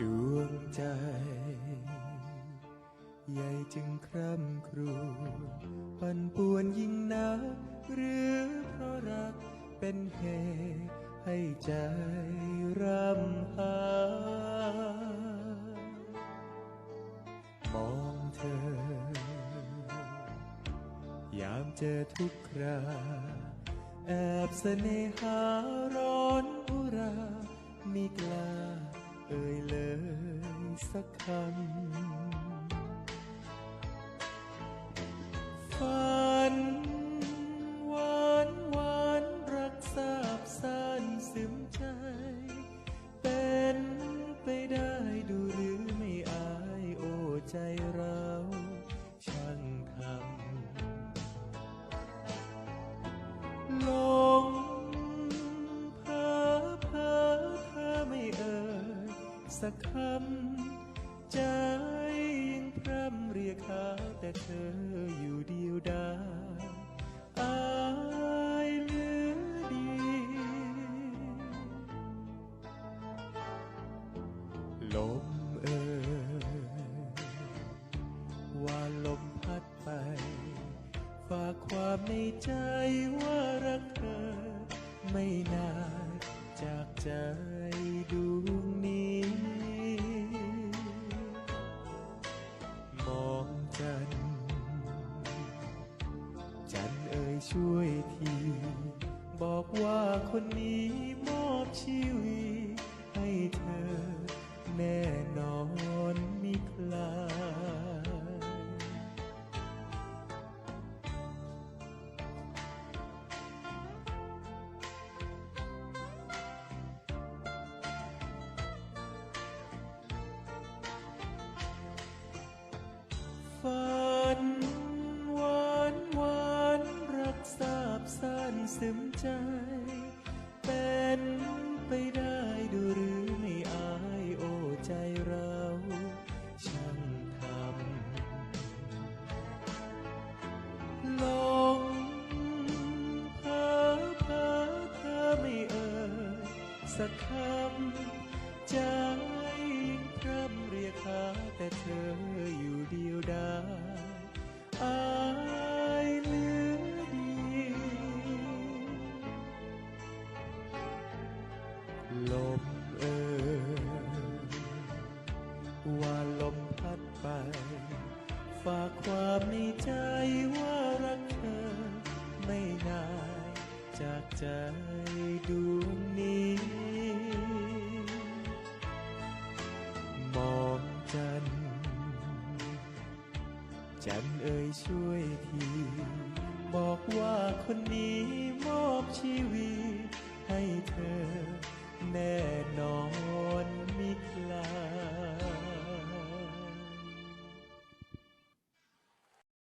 ดวงใจ ใหญ่จึงคร่ำครวญปั่นป่วนยิ่งนักหรือเพราะรักเป็นเหตุให้ใจรำหามองเธอยามเจอทุกครา แอบเสน่หาร้อนอุรา มีกล้า เอ่ยเลยสักคำฝัน สักคำใจยิ่งพร่ำเรียกหาแต่เธออยู่เดียวดายอายเหลือดี ลมเอ่ยว่าลมพัดไป ฝากความในใจว่ารักเธอ ไม่นานจากใจ ช่วยที บอกว่าคนนี้มอบชีวิตให้เธอ แน่นอนมิคลาย ซึมใจ เป็นไปได้ดูหรือไม่อายโอ้ใจเราช่างทำหลงเพ้อเพอเธอไม่เอ่ยสักคำใจพร่ำเรียกหาแต่เธออยู่ ลมเอ่ยว่าลมพัดไป ฝากความในใจว่ารักเธอ ไม่นานจากใจดวงนี้ มองจัน จันเอ่ยช่วยที บอกว่าคนนี้มอบชีวิตให้เธอ แน่นอน